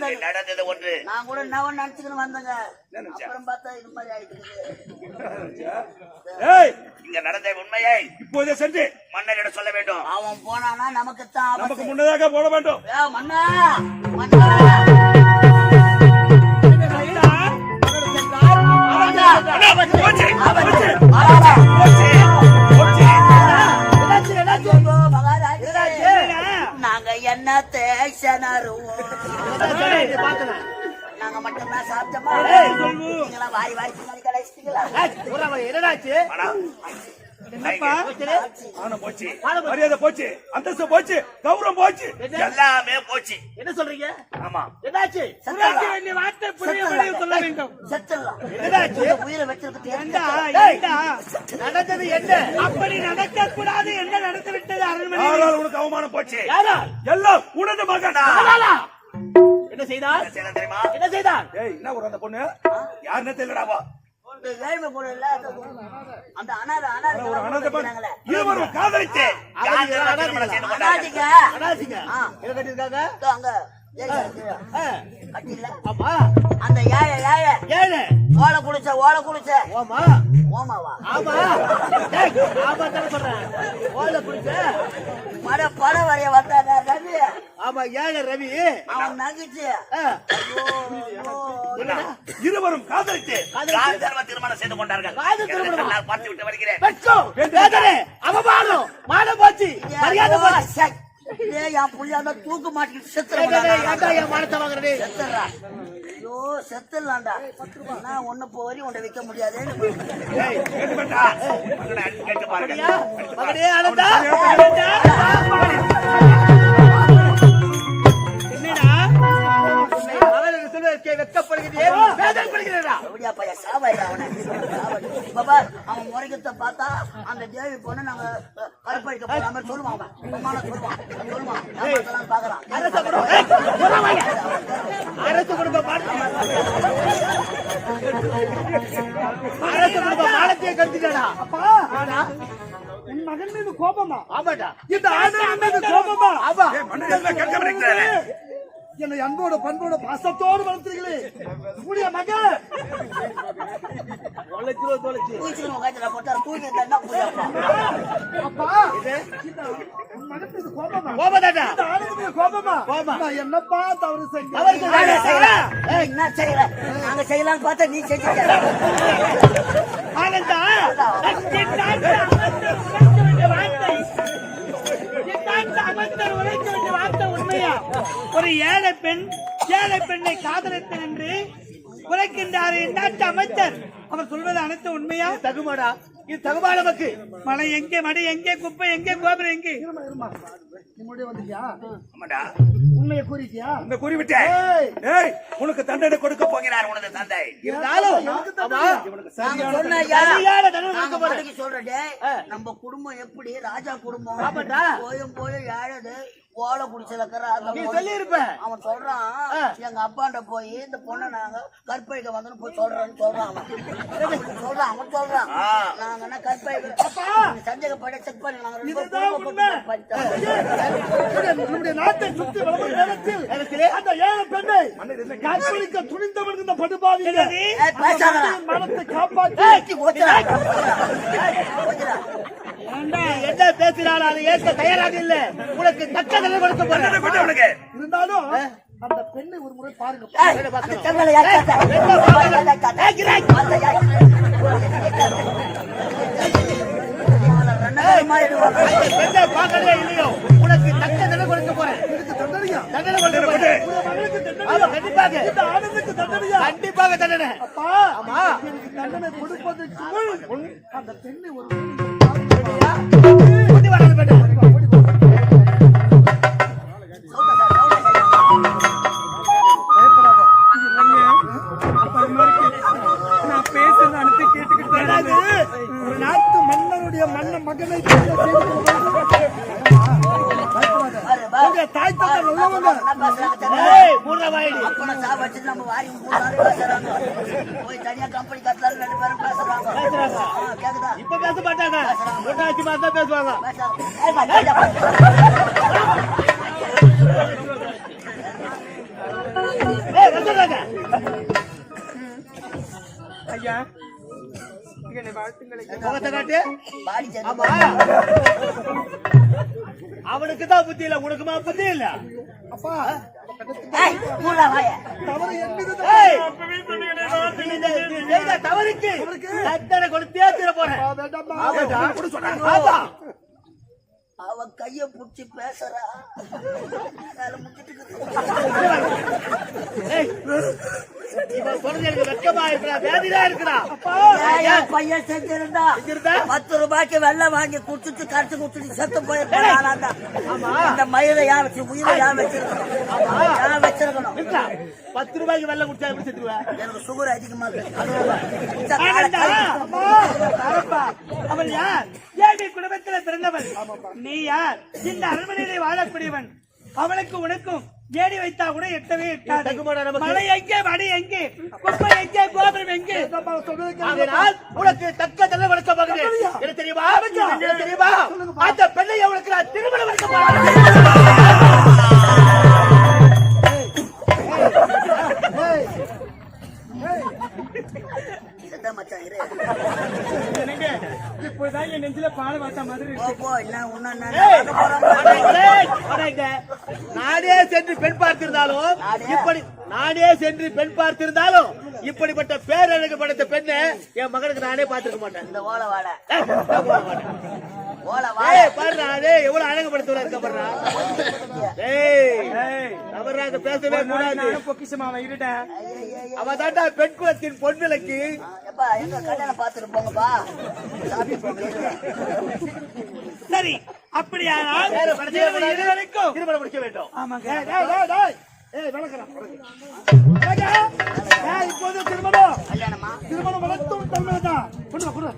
நடந்தது ஒன்று. நான் கூட நவன் நினைச்சுக்கின்னு வந்தேங்க. என்ன? அப்புறம் பார்த்தா இது மாதிரி ஏய்! இங்க நடந்த உண்மையை இப்போதே சென்று. மன்னரிடம் சொல்ல வேண்டும். அவன் போனானா நமக்கு தான் நமக்கு முன்னதாக போட வேண்டும். மன்னா! மன்னா! ஆபத்து, போச்சு. ஆபத்து. போச்சு, தேசனருவோம் நாங்க மட்டும்தான் சாப்பிட்டோமா? வாரி வாரி பின்னாடி கடைசிட்டீங்களா ஆனா போச்சு. மரியாதை போச்சு. அந்தஸ்து போச்சு. கௌரவம் போச்சு. எல்லாமே போச்சு. என்ன சொல்றீங்க? ஆமா. என்னாச்சு. வேண்டிய வார்த்தை புரிய சொல்ல வேண்டும். என்னாச்சு? உயிரை? நடந்தது என்ன? அப்படி நடக்க கூடாது என்ன நடந்து விட்டது அரண்மனை உனக்கு அவமானம் போச்சு? எல்லாம் உனது மகனா? என்ன செய்தார்? என்ன தெரியுமா? என்ன செய்தார்? ஏய் என்ன ஒரு அந்த பொண்ணு? யாருன்னு தெரியலடாவா ஏழ்மை இல்ல அந்த- அனாதை அனாதை. இருவரும் காதலிச்சு. கட்டிருக்காங்க இதோ அங்க. ஆமா. அந்த ஏழை ஏழை. ஏழு. ஓலை குடிச்ச ஓலை குடிச்ச. ஓமா. ஓமாவா? ஆமா. ஆமா தானே சொல்றேன். ஓலை குடிச்ச. பட பட வரைய வந்தாங்க ரவி. ஆமா ஏழு ரவி. அவன் நகைச்சு. இருவரும் காதலிச்சு காந்தர்வ திருமணம் செய்து கொண்டார்கள். காதல் திருமணமா? எல்லாம் பார்த்து விட்டு வருகிறேன் அவமானம் மானம் போச்சு மரியாதை போச்சு டேய், என் புள்ளைய அந்த தூக்கு ஏண்டா, செத்துறா என் மானத்தை வாங்குறே செத்துறா. ஐயோ செத்துடலாம்டா. நான் ஒண்ணு போய் உன்னை வைக்க முடியாது? மகனை அப்படியா அவனை அவன் முறைக்கத்தை பார்த்தா அந்த தேவி பொண்ணு நாங்க கருப்பழிக்க போற மாதிரி சொல்லுவான் அவன். சொல்லுவான். சொல்லுவான். பாக்குறான் அரச குடும்பம். அரச குடும்பம் அரச குடும்பம் மானத்தையே கருத்திட்டாடா ஆனா உன் மகன் மீது கோபமா? ஆமாடா. இந்த மீது கோபமா? ஆமா. என்னை அன்போட பண்போட பாசத்தோடு வளர்த்துறீங்களே உடைய மகன் தொலைச்சு தொலைச்சு தூக்கின்னு உட்காந்துடா போட்டாரு தூக்கி இருந்தா புரியப்பா அப்பா பெண் ஏழை பெண்ணை காதலித்தேன் என்று உரைக்கின்றார் என்னாட்டு அமைச்சர். அவர் சொல்வது அனைத்து உண்மையா? தகுமாடா? இது தகுமா நமக்கு. மலை எங்கே மடி எங்கே குப்பை எங்கே கோபுரம் எங்கே? நம்முடைய வந்தியா ஆமாடா. உண்மையை கூறிட்டியா? இந்த குறிவிட்டேன். ஏய். உனக்கு தண்டனை கொடுக்க போகிறார் உனது தந்தை. இருந்தாலும் நம்ம குடும்பம் எப்படி? ராஜா குடும்பம். போயும் போயும் ஏழது ஓலை இருப்ப அவன் சொல்றான் எங்க அப்பாண்ட போய் இந்த பொண்ணை நாங்க கற்பழிக்க வந்தோம்னு போய் சொல்றேன்னு சொல்றான் அவன். சொல்றான் அவன் சொல்றான். நாங்க என்ன கற்பழிக்க சந்தேகப்பட செக் பண்ணி நாங்க நம்முடைய நாட்டை சுத்தி வளரும் நேரத்தில் அந்த ஏழை பெண்ணை காப்பளிக்க துணிந்தவன் இந்த படுபாவி ஏய், பேசாதடா. மனத்தை காப்பாற்றி ஏய், ஓச்சுடா. ஏய், ஓச்சுடா. நீ என்ன பேசினாலும் அதை ஏற்க தயாராக இல்ல உனக்கு தக்க இருந்தாலும் அந்த பெண்ணை ஒரு முறை பாருங்க ஏய், அந்த கண்டிப்பாக தண்டனை முன் அந்த பெண்ணை ஒரு போய் தனியா கம்பெனி கட்டல ரெண்டு பேரும் பேசுறாங்க. பேசுறாங்க. கேக்குதா? இப்ப பேச மாட்டாங்க. புத்தி இல்ல உனக்குமா புத்தி இல்ல? அப்பா. தவறுக்கு. கொடுத்தே தீர போறேன். அவ கைய புடிச்சு பேசுறா. வேலை முடிச்சிட்டு பையன் செஞ்சிருந்தா? பத்து ரூபாய்க்கு வெள்ளம் வாங்கி குடிச்சிட்டு கரைச்சு குடிச்சிட்டு செத்து போயிருப்பான் இந்த மயிலை யார் வச்சு உயிரை யார் வச்சிருக்கணும்? யார் வச்சிருக்கணும்? பத்து ரூபாய்க்கு வெள்ளம் குடிச்சா எப்படி செத்துருவேன் எனக்கு சுகர் அதிகமா இருக்கு. அவள் யார்? ஏழை குடும்பத்தில் பிறந்தவள் நீ யார்? இந்த அரண்மனையிலே வாழக்கூடியவன். அவளுக்கு உனக்கும் ஏடி வைத்தா கூட எட்டவே எட்டாது? மலை எங்கே வடி எங்கே குப்பை எங்கே கோபுரம் எங்கே? அதனால் உனக்கு தக்க தண்டனை வளர்க்க எனக்கு தெரியுமா? தெரியுமா? அந்த பெண்ணை அவளுக்கு நான் திருமணம் வளர்க்க செத்த மச்சான் இரு. இப்போதான் என் நெஞ்சில பால் வாத்த மாதிரி போ வராங்க. நானே சென்று பெண் பார்த்திருந்தாலும்? இப்படி நானே சென்று பெண் பார்த்திருந்தாலும் இப்படிப்பட்ட பேரழகு படைத்த பெண்ணை என் மகனுக்கு நானே பார்த்திருக்க மாட்டேன் இந்த ஓலை மாட்டேன். ஓலை பாருடா, டேய், எவ்வளவு அழகுபடுத்துவதா இருக்க பாருடா. தவறாக பேசவே கூடாது. பொக்கிஷமா அவன் இருட்டேன் அவ தாண்டா பெண் குலத்தின் பொன் எங்க போங்கப்பா போங்க சரி அப்படியானால் வேற பிரச்சனை இரவு இரு வரைக்கும். திருமணம் முடிக்க வேண்டும். ஆமாங்க. இப்போது திருமணம். திருமணம் வளர்த்தும் கொண்டு வா, கொண்டு வா,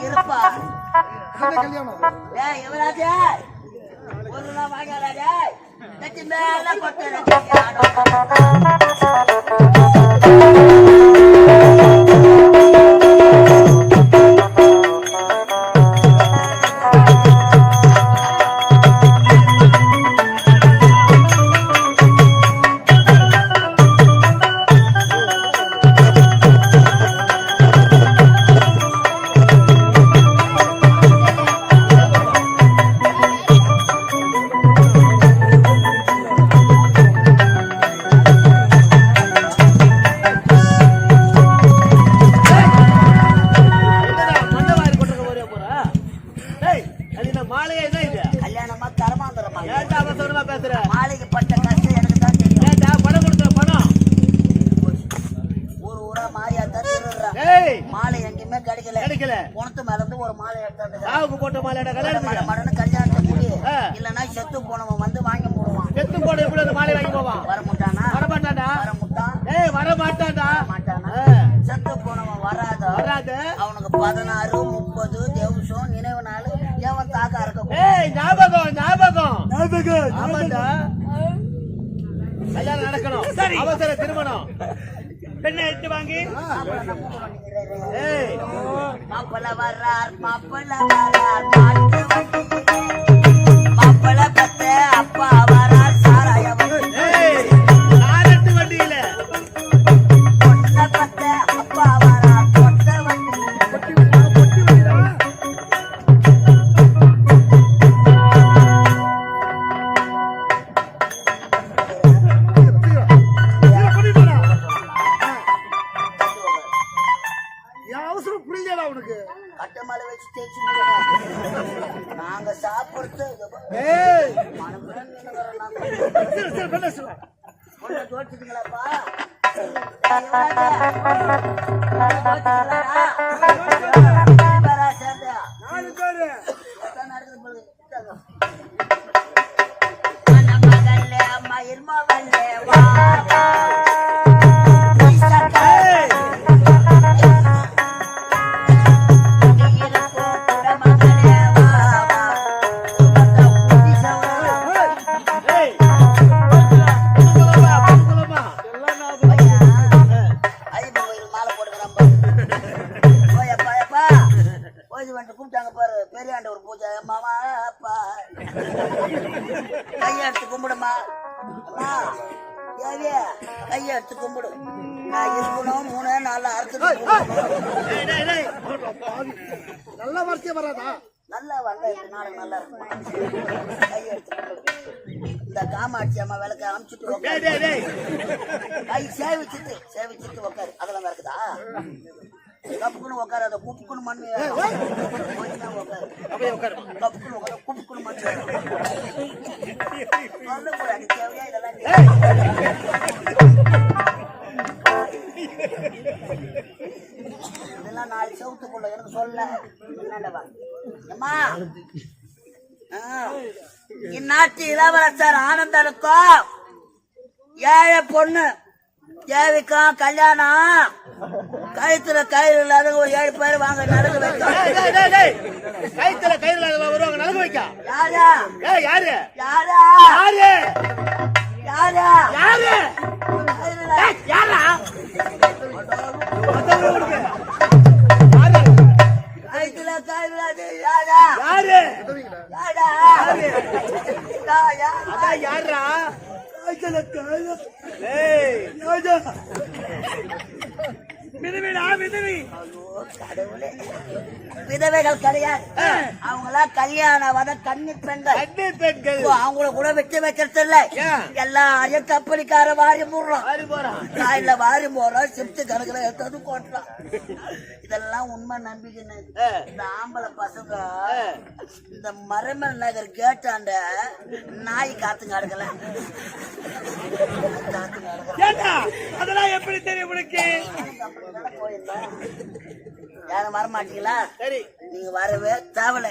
இருப்பா யுவராஜே. ஒரு மேல கொட்டுற கிடைக்கல. குணத்து மேல இருந்து ஒரு மாலை எடுத்தாந்து சாவுக்கு போட்ட மாலையாடா கல்யாணத்துக்கு? மடன்னு கல்யாணத்தை முடி ஆ. இல்லைன்னா செத்து போனவன் வந்து வாங்கி போடுவான் செத்து போன எப்படி அந்த மாலை வாங்கி போவான்? வர முட்டானா வரமாட்டான்டா. வர முட்டான் ஏய், வரமாட்டான்டா. மாட்டானா ஆ. செத்து போனவன் வராத வராது. அவனுக்கு பதினாறு முப்பது தேவசம் நினைவு நாள் எவன் தாக்க அறுக்க ஏய், ஞாபகம், ஞாபகம். ஆமாண்டா. கல்யாணம் நடக்கணும் சரி. அவசர திருமணம் பெண்ணை எடுத்து வாங்கி. ஏய். மாப்பிள்ள வர்றார் மாப்பிள்ள வர்றார் பாட்டு மாப்பிள்ள பத்த அப்பா பொண்ணை கையை எடுத்து கும்பிடு நான் இருக்கணும் மூணு நாலு டேய். நல்ல வார்த்தையே வராதா? நல்லா வரல நாடகம் நல்லா இருக்குமா கையை எடுத்து கும்பிடு. இந்த காமாட்சி அம்மா விளக்க அமுச்சுட்டு உட்காரு கை சேவிச்சுட்டு சேவிச்சுட்டு உட்காரு அதெல்லாம் இருக்குதா? கப்புக்குன்னு உட்காரு அதை குப்புக்குன்னு மண்ணு உட்காரு அப்படியே உட்காரு. இதெல்லாம் நாலு செவத்துக்குள்ள எனக்கு சொல்ல. என்னடவா அம்மா. இந்நாட்டு இளவரசர் ஆனந்தனுக்கும் ஏழை பொண்ணு தேவிக்கும் கல்யாணம்? கழுத்துல கயிறு இல்லாத ஒரு ஏழு பேர் வாங்க நடந்து. கைத்துல கயிறுல அதெல்லாம் வருவாங்க நடக்க வைக்க. யாரா? யாரு? யாரா? யாரு? யாரா? கழுத்துல கயிறு இல்லாத யாரா? யாரு? யாரா? யாரா கயிறு ஏய் விதவிடா விதவி. கடவுளே விதவைகள் கிடையாது. அவங்களாம் கல்யாணம் வத கன்னி பெண்கள். அவங்கள கூட வெட்டி வைக்கிறது இல்ல? எல்லாரையும் கம்பெனிக்கார வாரி போடுறோம் காயில வாரி போடுறோம் சிப்ட் கணக்குல எடுத்தது கொட்டுறோம் இதெல்லாம் உண்மை நம்பிக்கை. இந்த ஆம்பளை பசங்க இந்த மரமல் நகர் கேட்டாண்ட நாய் காத்துங்க அடுக்கல. அதெல்லாம் எப்படி தெரியும் உனக்கு? யாரும் வரமாட்டீங்களா? சரி. நீங்க வரவே தேவலை